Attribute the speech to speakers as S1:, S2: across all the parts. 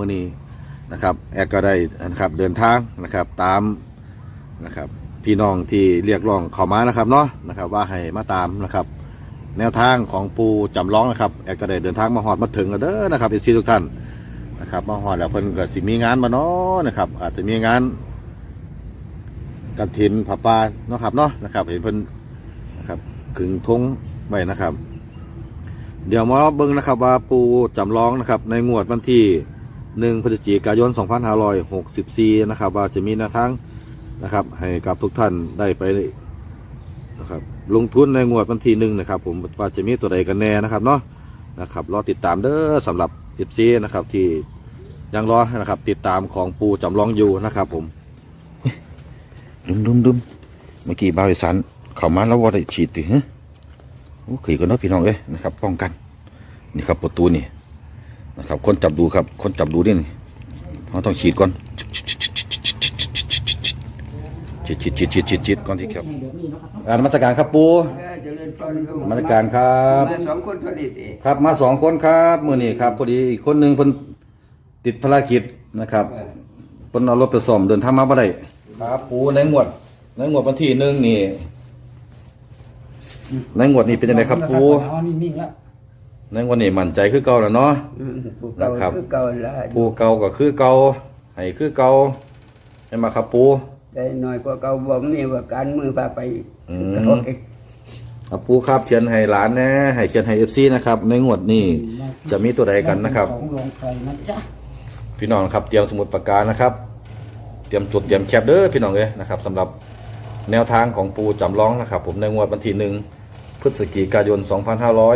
S1: มื้อนี้นะครับแอดก็ได้นะครับเดินทางนะครับตามนะครับพี่น้องที่เรียกร้องเข้ามานะครับเนาะนะครับว่าให้มาตามนะครับ แนวทางของปูจำลองนะครับแอดก็ได้เดินทางมาฮอดมาถึงแล้วเด้อนะครับเอซีทุกท่านนะครับมาฮอดแล้วเพิ่นก็สิมีงานมาเนาะนะครับ อาจจะมีงานกฐินผ้าป่าเนาะครับเนาะนะครับเห็นเพิ่นนะครับขึงธงไว้นะครับ เดี๋ยวมาเบิ่งนะครับว่าปูจำลองนะครับ ในงวดวันที่ 1พฤศจิกายน 2564 นะครับ ว่าจะมีแนวทางนะครับ ให้กับทุกท่านได้ไปนะครับลงทุนในงวดวันที่หนึ่งนะครับ ผมว่าจะมีตัวใดกันแน่นะครับเนาะนะครับรอติดตามเด้อสำหรับเอฟซีนะครับที่ยังรอนะครับ ติดตามของปูจำลองอยู่นะครับ ผมดุมดุมดุมเมื่อกี้บ่าวอีสานเข้ามาแล้วว่าได้ฉีดติฮะโอ้ขี่กันเนาะพี่น้องเอ้ยนะครับ ป้องกัน นี่ครับประตูนี่ นะครับ คนจับดูครับ คนจับดูนี่นี่เราต้องฉีดก่อนฉีดฉีดฉีดฉีดฉีดฉีดก่อนที่ครับอ่านมาตรการครับปู
S2: เออเจริญพรลูก
S1: มาตรการครับ
S2: มาสองคนพอดีติ
S1: ครับมาสองคนครับมือนี่ครับพอดีอีกคนหนึ่งเพิ่นติดภารกิจนะครับเพิ่นเอารถไปซ่อมเดินทางมาบ่ได้ครับปูในงวดในงวดวันที่หนึ่งนี่ในงวดนี้เป็นยังไงครับปู
S3: เอานิ่งแล้ว
S1: ในงวดนี้มั่นใจคือเก่าแล้วเนาะ
S2: อืมผู้เก่า
S1: นะครับ
S2: คือเก่าละ
S1: ปูเก่าก็คือเก่าให้คือเก่าให้มาครับปู
S2: ใจน้อยกว่าเก่าบ่มีว่าการมือพาไป
S1: อืม
S2: เก่าเอง
S1: ครับปูครับเขียนให้หลานแหน่ให้เขียนให้ FC นะครับในงวดนี้จะมีตัวใดกันนะครับ
S3: สองรองใครนะจ๊ะ
S1: พี่น้องครับเตรียมสมุดปากกานะครับ เตรียมจดเตรียมแคปเด้อพี่น้องเอ้ยนะครับสำหรับแนวทางของปูจำลองนะครับ ผมในงวดวันที่หนึ่ง พฤศจิกายน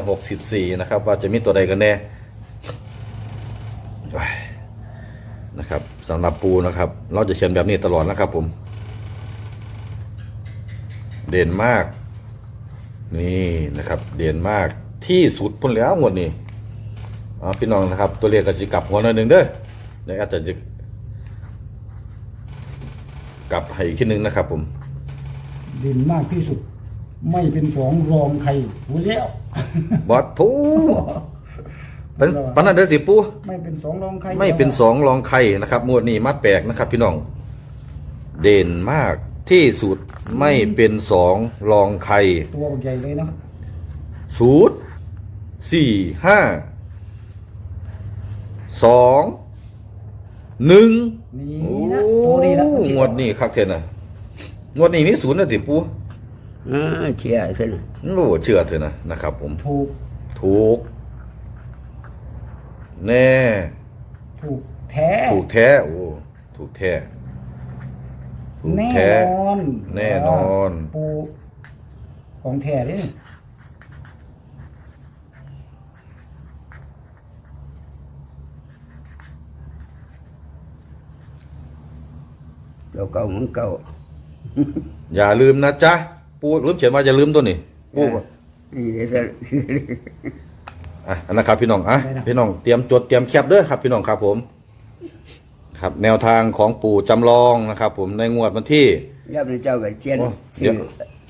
S1: 2564 นะครับ ว่าจะมีตัวใดกันแน่นะครับสำหรับปูนะครับ เราจะเขียนแบบนี้ตลอดนะครับ ผม เด่นมาก นี่นะครับ เด่นมากที่สุดพุ่นแล้วงวดนี้อ๋พี่น้องนะครับ ตัวเลขก็จะกลับหัวหน่อยหนึ่งเด้อเดี๋ยวอาจจะจะกลับให้อีกทีหนึงนะครับ ผม
S3: เด่นมากที่สุด ไม่เป็นสองรองใครหูแล้ว
S1: บอสปูเป็นปันนั้นเด้อสิปู
S3: ไม่เป็นสองรองใคร
S1: ไม่เป็นสองรองไข่นะครับงวดนี้มาแปลกนะครับ พี่น้อง เด่นมากที่สุดไม่เป็นสองรองไข่
S3: ตัวใหญ่เลยนะครับ
S1: ศูนย์สี่ห้าสองหนึ่ง
S3: นี่
S1: โอ้
S3: นะตัวนี้นะ
S1: งวดนี้คักเทนนะงวดนี้มีศูนย์นะติปู
S2: อ่าเชียร์ซะนะ
S1: โอ้เชื่อเถอะนะนะครับ ผม
S3: ถูก
S1: ถูกแน่
S3: ถูกแท้
S1: ถูกแท้โอ้ถูกแท้ถูก
S3: แน่
S1: แท้
S3: นอน
S1: แน่นอน
S3: ปูของแท้เลย
S2: เราเก่าเหมือนเก่า
S1: อย่าลืมนะจ๊ะ ปูลืมเขียนว่าอย่าลืมตัวนี้ปู
S2: นี่เดี๋ยวจะ
S1: อะอันนะครับพี่น้องอะพี่น้องเตรียมจดเตรียมแคปเด้อครับ พี่น้องครับผม ครับแนวทางของปู่จำลองนะครับผมในงวดวันที่
S2: ย่าเป็นเจ้ากับเชียน
S1: โอ้
S2: ชื่
S1: เดี๋
S2: อ
S1: ยว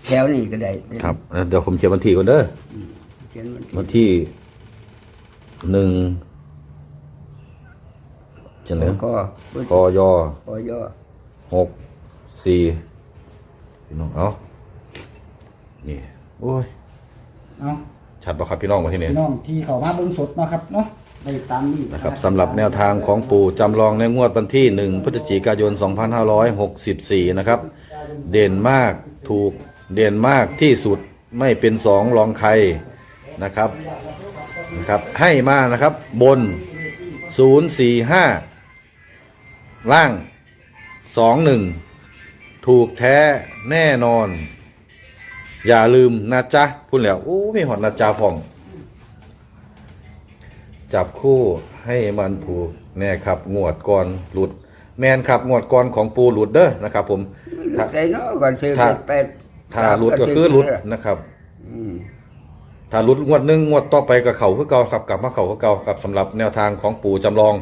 S2: แถวนี้ก็ได้
S1: ครับเอ่อเดี๋ยวผมเขียนวันที่ก่อนเด้อ
S2: เชียนมัน
S1: วันที่หนึ่งจะเหลือ
S2: ก็
S1: กย
S2: พอย่อ
S1: หกสี่พี่น้องเอา นี่โอ้ย
S3: เอา
S1: ชัดป่ะครับพี่น้องมาที่นี่
S3: พี่น้องที่เขามาเบิ่งสดนะครับเนาะได้ตามนี้
S1: นะครับสำหรับแนวทางของปู่จำลองในงวดวันที่หนึ่งพฤศจิกายน 2564 นะครับ เด่นมากถูกเด่นมากที่สุดไม่เป็นสองรองใครนะครับนะครับให้มานะครับบน 045 ล่าง 21 ถูกแท้แน่นอน อย่าลืมนะจ๊ะพูดแล้วโอ้มีหอดนะจ๊ะฟอง จับคู่ให้มันถูกแน่ครับ งวดก่อนหลุด แมนครับงวดก่อนของปูหลุดเด้อนะครับ ผมถ้า
S2: ใส่เนาะก่อนซื้อ
S1: ถ้า
S2: เสร็จไป
S1: ถ้าหลุดก็คือหลุดนะครับ
S2: อืม
S1: ถ้าหลุดงวดหนึ่งงวดต่อไปก็เข่าคือเก่าครับกลับมาเข่าคือเก่าครับสำหรับแนวทางของปู่จำลอง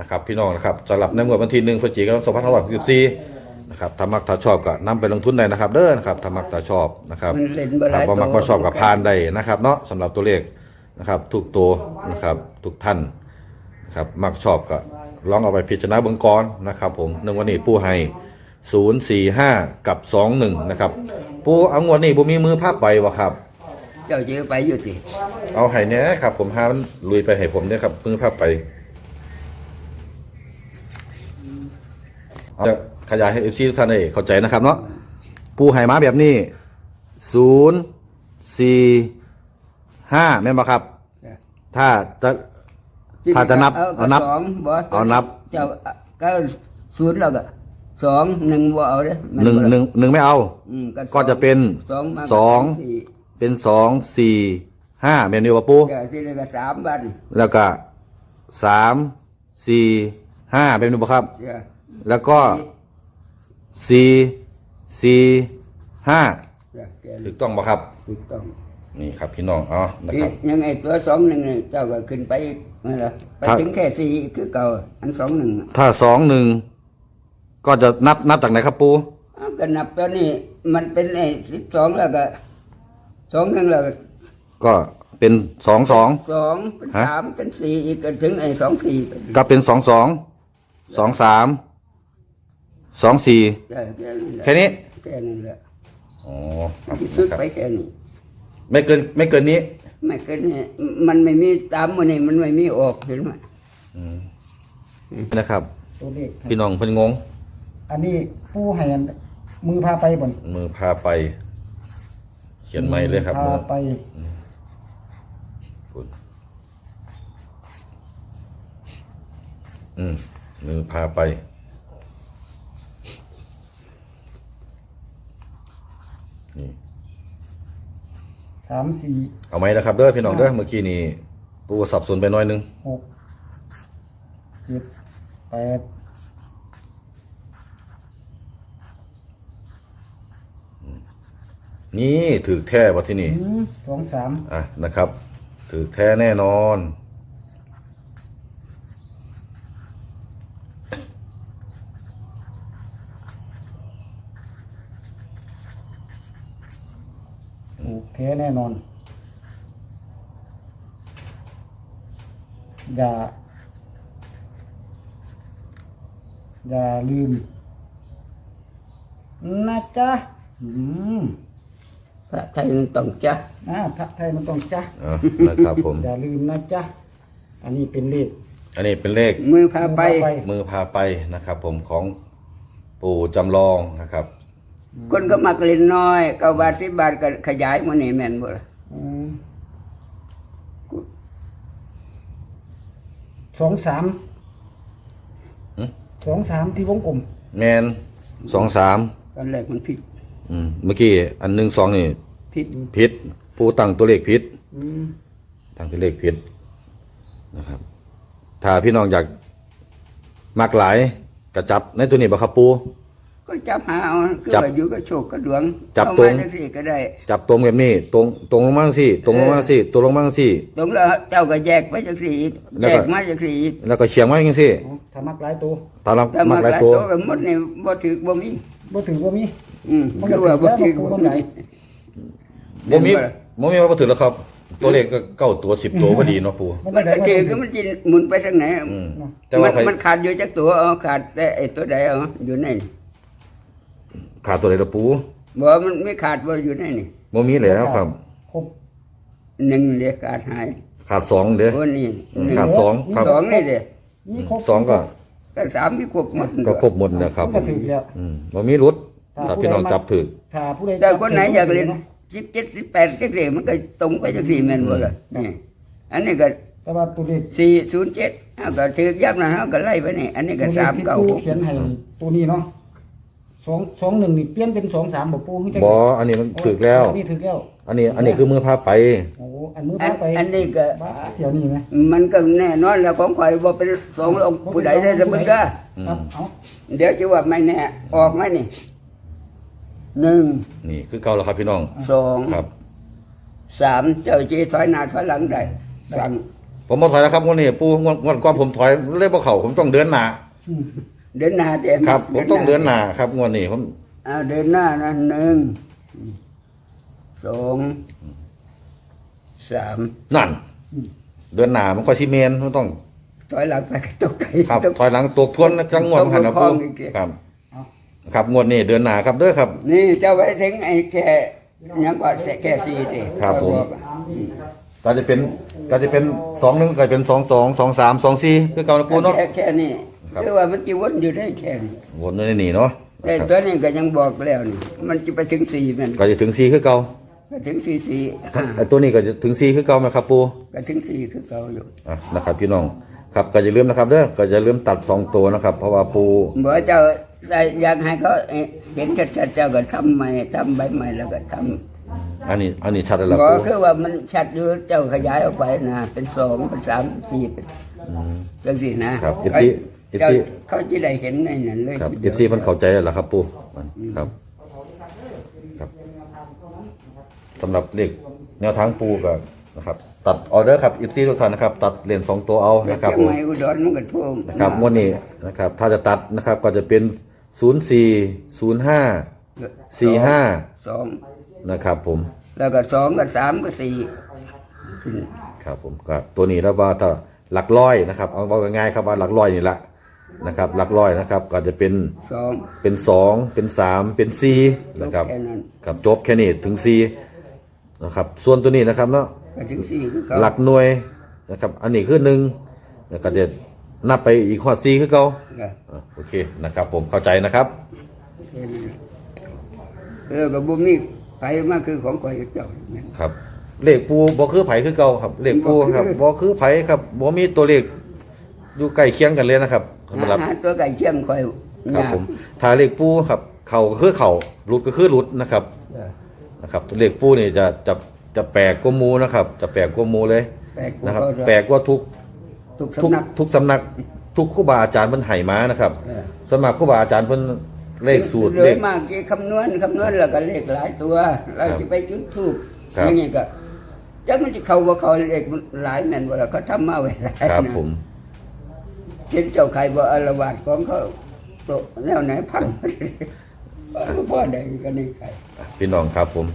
S1: นะครับ พี่น้องนะครับสำหรับในงวดวันที่หนึ่งพฤศจิกายน2564นะครับถ้ามักถ้าชอบก็นำไปลงทุนได้นะครับ เด้อนะครับถ้ามักถ้าชอบนะครับ
S2: มันเล่นบ่ห
S1: ถ้า
S2: ลาย
S1: บ่
S2: ตัว
S1: มักบ่ชอบกับพานได้นะครับ เนาะสำหรับตัวเลขนะครับ ทุกตัวนะครับ ทุกท่านนะครับมักชอบก็ลองเอาไปพิจารณาเบื้องก่อนนะครับ ผมหนึ่งวันนี้ปูให้ศูนย์สี่ห้ากับสองหนึ่งนะครับปูเอางวดนี้ปูมีมือภาพใบวะครับ
S2: เจ้าเจอไปอยู่สิ
S1: เอาให้เนี้ยครับ ผมหามันลุยไปให้ผมเนี่ยครับมือภาพไปจะ ขยายให้เอฟซีทุกท่านได้เข้าใจนะครับเนาะปูให้มาแบบนี้ศูนย์สี่ห้าแม่นบ่ครับ ถ้าจะ ถ้าจะนับ
S2: เอา
S1: เอานับ
S2: สองบ่
S1: เอานับ
S2: เจ้าก็ศูนย์แล้วก็สองหนึ่งบ่เอาเด้แม่
S1: หนึ่ง
S2: บ่ล่ะ
S1: หนึ่งหนึ่งไม่เอา
S2: อืม
S1: ก็จะเป็น
S2: สองมากับ
S1: สอง
S2: สี่
S1: เป็นสองสี่ห้าแม่นอยู่ป่ะปู
S2: แกที่นี่ก็สามบัน
S1: แล้วก็สามสี่ห้าเป็นอยู่ป่ะครับ
S2: เจ้า
S1: แล้วก็ สี่สี่ห้า
S2: เจ้าแก
S1: ถูกต้องป่ะครับ
S2: ถูกต้อง
S1: นี่ครับพี่น้องอ๋อนะครับ
S2: ยังไงตัวสองหนึ่งนี่เจ้าก็ขึ้นไปอีกนั่นแหละไป
S1: ครับ
S2: ถึงแค่สี่คือเก่าอันสองหนึ่งอะ
S1: ถ้าสองหนึ่งก็จะนับนับจากไหนครับปู
S2: อ้าวก็นับตัวนี้มันเป็นไอ้สิบสองแล้วก็สองหนึ่งแล้วก็
S1: ก็เป็นสองสอง
S2: สองเป็น
S1: ฮะ
S2: สามเป็นสี่อีกก็ถึงไอ้สองสี่ไป
S1: ก็เป็นสองสองสองสาม สองสี่
S2: เออแค่นั้นแหละ
S1: แค่นี้
S2: แค่นั้นแหละ
S1: อ๋อครับ
S2: ที่สุดไปแค่นี้
S1: ไม่เกินไม่เกินนี้
S2: ไม่เกินนี่มันไม่มีตามมันนี่มันไม่มีออกเห็นไหม
S1: นะครับ
S3: ตัวเลข
S1: พี่น้องเพิ่นงง
S3: อันนี้ผู้ให้อันมือพาไปบ่น
S1: มือพาไป เขียนไม่เลยครับ
S3: พา
S1: มือ
S3: ไป
S1: อืมมือพาไป นี่
S3: สามสี่
S1: เอาไหมนะครับเด้อพี่น้องเด้อเมื่อกี้นี่ปูสับสนไปหน้อยนึง
S3: หกเจ็ดแปด
S1: นี่ถือแท้ว่าที่นี่
S3: อืมสองสาม
S1: อะนะครับ ถือแท้แน่นอน
S3: แท้แน่นอน อย่า อย่าลืม นะจ๊ะอืม
S2: พระไทยมันต้องจ้ะ
S3: อ่าพระไทยมันต้องจ๊ะ
S1: อะนะครับผม
S3: อย่าลืมนะจ๊ะ อันนี้เป็นเลข
S1: อันนี้เป็นเลข
S2: มือพาไป
S3: มือพาไป
S1: มือพาไปนะครับ ผมของปู่จำลองนะครับ
S2: คนก็มักเล่นน้อยเก้าบาทสิบบาทก็ขยายมันนี่แม่นบ่ล่ะ
S3: อืมสองสาม
S1: หืม
S3: สองสามที่วงกลม
S1: แมนสองสาม
S2: ตอนแรกมันผิด
S1: อืมเมื่อกี้อันหนึ่งสองนี่
S2: ผิด
S1: ผิดผู้ตั้งตัวเลขผิด
S3: อืม
S1: ตั้งตัวเลขผิดนะครับ ถ้าพี่น้องอยากมากหลายกระจับในตัวนี้บ่ครับปู
S2: ก็จับหาเอาคือ
S1: จับ
S2: ว่าอยู่ก็โชคก็ดวง
S1: จับ
S2: เอา
S1: ตร
S2: มางจังซี่ก็ได้
S1: จับตรงแบบนี้ ตรงตรงลงมาสิตรงลงมาสิตรงลงมาสิ
S2: ตรงแล้วเจ้าก็แยกไปจังซี่อีก
S1: แล้ว
S2: แย
S1: ก็
S2: กมาจังซี่อีก
S1: แล้วก็เฉียงไว้อย่างสิ
S3: เอาถ้ามักหลายตัว
S1: ตามเรา
S2: ถ้ามา
S1: ก
S2: ห
S1: หลาย
S2: ลาย
S1: ตัว
S2: ตัว ก็หมดนี่บ่ถือบ่มี
S3: บ่ถือว่ามี
S2: อืม
S3: มัน
S2: คื
S3: ก็
S2: อว่าบ่
S3: ถื
S2: ถื
S3: อ
S2: อ
S3: แล้ว
S2: บ่
S3: มันไหน
S2: มี
S1: บ่มีบ่มีว่าบ่ถือแล้วครับ ตัวเลขก็เก้าตัวสิบตัวพอดีเนาะปู
S2: มันก็ถือคือมันจิหมุนไปทางไหน
S1: อืม
S2: มั
S1: แต่ว่าใคร
S2: มันขาดอยู่จักตัวเอาขาดแต่ไอ้ตัวใดเอาอยู่ในนี่
S1: ขาดตัวใดละปู
S2: บ่มันไม่ขาดบ่อยู่ในนี่
S1: บ่มีแล้วครับ
S3: ครบ
S2: หนึ่งเดียวขาดหาย
S1: ขาดสองเด้อ
S2: โอ้นี่หนึ่ง
S1: ขาดสองครับ
S2: สองนี่เด้
S3: นี่ครบ
S1: สองก็
S2: ก็สามที่ครบหมด
S1: ก็ครบหมดนะครับ
S3: มันก็ถือแล้ว
S1: อืมบ่มีรุดถ้าพี่น้องจับถือ
S3: ถ้าผู้ใด
S2: แต่คนไหนอยากเรียน
S3: นะ
S2: สิบเจ็ดสิบแปดจักเรียนมันก็ตรงไปจักสี่แม่นบ่ล่ะนี่อันนี้ก็
S3: แต่ว่าตัวเลข
S2: สี่ศูนย์เจ็ดเอาก็ถือยับนะเฮาก็ไล่ไปนี่ อันนี้ก็
S3: ตัวเล
S2: สา
S3: ข
S2: ม
S3: ที่
S2: เก้า
S3: ปู
S2: หก
S3: เขียนให้ตัวนี้เนาะ สองสองหนึ่งนี่เปลี่ยนเป็นสองสามบอกปูขึ้น
S1: บ่อันนี้มันถึกแล้ว
S3: อันนี้ถึกแล้ว
S1: อันนี้ อันนี้คือมือพาไป
S3: โอ้อันมือ
S2: อัน
S3: พาไป
S2: อันนี้ก็
S3: บ้าเดี๋ยวนี้ไหม
S2: มันก็แน่นอนแล้วของข่อยบ่เป็นสององค์ผู้ใดได้จะมึงก็
S3: ครับเอา
S2: เดี๋ยวจะว่าไม่แน่ ออกไหมนี่หนึ่ง
S1: นี่คือเก่าแล้วครับพี่น้อง
S2: สอง
S1: ครับ
S2: สามเจ้าจีถอยหน้าถอยหลังได้สั่ง
S1: ผมบ่ถอยแล้วครับงวดนี้ปูงวดงวดก่อนผมถอยเลยบ่เข้าผมต้องเดินหน้า
S3: อืม
S2: เดินหน้าเต็ม
S1: ครับ ผมต้องเดินหน้าครับงวดนี้ผม
S2: เอาเดินหน้านะหนึ่งสองสาม
S1: นั่น เดินหน้ามันค่อยสิแม่นมันต้อง
S2: ถอยหลังไปก็ตกไก่
S1: ครับ
S2: ตก
S1: ถอยหลังตัวทวนจังงวดหันนะ
S2: ตกล
S1: ปู
S2: งคลองอีกที
S1: ครับ ครับงวดนี้เดือนหน้าครับเด้อครับ
S2: นี่เจ้าไปถึงไอ้แค่ยังกว่าแค่สี่สิ
S1: ครับผม
S2: อกอะ
S1: ก็จะเป็นก็จะเป็นสองหนึ่งก็เป็นสองสองสองสามสองสี่คือเก่านะปูเนาะ
S2: แค่แค่นี้
S1: ครับ
S2: คือว่ามันจะวนอยู่ได้แค่นี้
S1: วนในนี่เนาะ
S2: แต่
S1: นะครับ
S2: ตัวนี้ก็ยังบอกแล้วนี่มันจะไปถึงสี่มัน
S1: ก็จะถึงสี่คือเก่า
S2: ก็ถึงสี่สี่ห้า
S1: ไอ้ตัวนี้ก็จะถึงสี่คือเก่าไหมครับปู
S2: ก็ถึงสี่คือเก่าอยู่
S1: อะนะครับพี่น้องครับก็อย่าลืมนะครับเด้อก็อย่าลืมตัดสองตัวนะครับ เพราะว่าปู
S2: บอกว่าเจ้าอยากให้เขาเห็นชัดๆเจ้าก็ทำใหม่ทำใบใหม่แล้วก็ทำ
S1: อันนี้อันนี้ชัดแล้วล่ะ
S2: บอก
S1: ปู
S2: คือว่ามันชัดอยู่เจ้าขยายออกไปนะเป็นสองเป็นสามเป็นสี่เป็นเรื่องสี่นะครับ
S1: เอฟซี เอฟ
S2: เจ้า
S1: ซี
S2: เขาจะได้เห็นในนั้นเลย
S1: ครับ
S2: ที
S1: เอ
S2: ดียว
S1: ฟซีมันเข้าใจแล้วล่ะครับ ปูมันครับ ครับสำหรับเลขแนวทางปูก็นะครับ ตัดออเดอร์ครับเอฟซีทุกท่านนะครับ ตัดเลนสองตัวเอา
S2: ไป
S1: นะครับ
S2: เชียง
S1: ผม
S2: ใหม่อุดรมันก็ท่วม
S1: นะครับงวดนี้นะครับ ถ้าจะตัดนะครับก็จะเป็นศูนย์สี่ศูนย์ห้าสี่ห้า
S2: สอง
S1: นะครับผม
S2: แล้วก็สองก็สามก็สี่ขึ้น
S1: ครับผมก็ตัวนี้แล้วว่าถ้าหลักร้อยนะครับ เอาบอกง่ายๆครับว่าหลักร้อยนี่แหละ นะครับหลักร้อยนะครับ ก็จะเป็น
S2: สอง
S1: เป็นสองเป็นสามเป็นสี่นะครับ
S2: แค่นั้น
S1: ครับจบแค่นี้ถึงสี่นะครับ ส่วนตัวนี้นะครับเนาะ
S2: ก็ถึงสี่คือเขา
S1: หลักหน่วยนะครับ อันนี้คือหนึ่งแล้วก็จะนับไปอีกข้อสี่คือเก่า
S2: ก็
S1: อะโอเคนะครับ ผมเข้าใจนะครับ
S2: แค่นั้นแล้วก็บุมนี่ไปมาคือของก่อยกับเจ้านั่น
S1: ครับ เลขปูบ่คือไผคือเก่าครับ เลขปูครับบ่คือไผครับบ่มีตัวเลขอยู่ใกล้เคียงกันเลยนะครับ สำหรับ
S2: หาตัวไก่เชียงคอย
S1: ครับ
S2: ยาก
S1: ผมถ้าเลขปูครับเข่าก็คือเข่าหลุดก็คือหลุดนะครับ
S2: เออ
S1: นะครับตัวเลขปูนี่จะจะจะแปลกกว่าหมูนะครับ จะแปลกกว่าหมูเลย
S2: แปลก
S1: นะครับ
S2: ก็จะ
S1: แปลกกว่าทุก
S2: ทุก
S1: ทุก
S2: สำนัก
S1: ทุกสำนักทุกครูบาอาจารย์เพิ่นให้มานะครับ
S2: เออ
S1: สวนมัครครูบาอาจารย์เพิ่นเลขสูตร
S2: โด
S1: เลยข
S2: มากที่คำนวณคำนวณแล้วก็เลขหลายตัว เรา
S1: ครับ
S2: จะไปจุดทูบ
S1: ครับ
S2: อย่างงี้ก็จักมันจะเข้าว่าเขาเลขมันหลายแม่นว่าเขาทำมาไว้หลาย
S1: ครับ
S2: นะ
S1: ผม
S2: เห็นเจ้าใครบ่อารวาสของเขาโตกแนวไหนพังพ่อแดก็นี่ใคร
S1: พี่น้องครับผม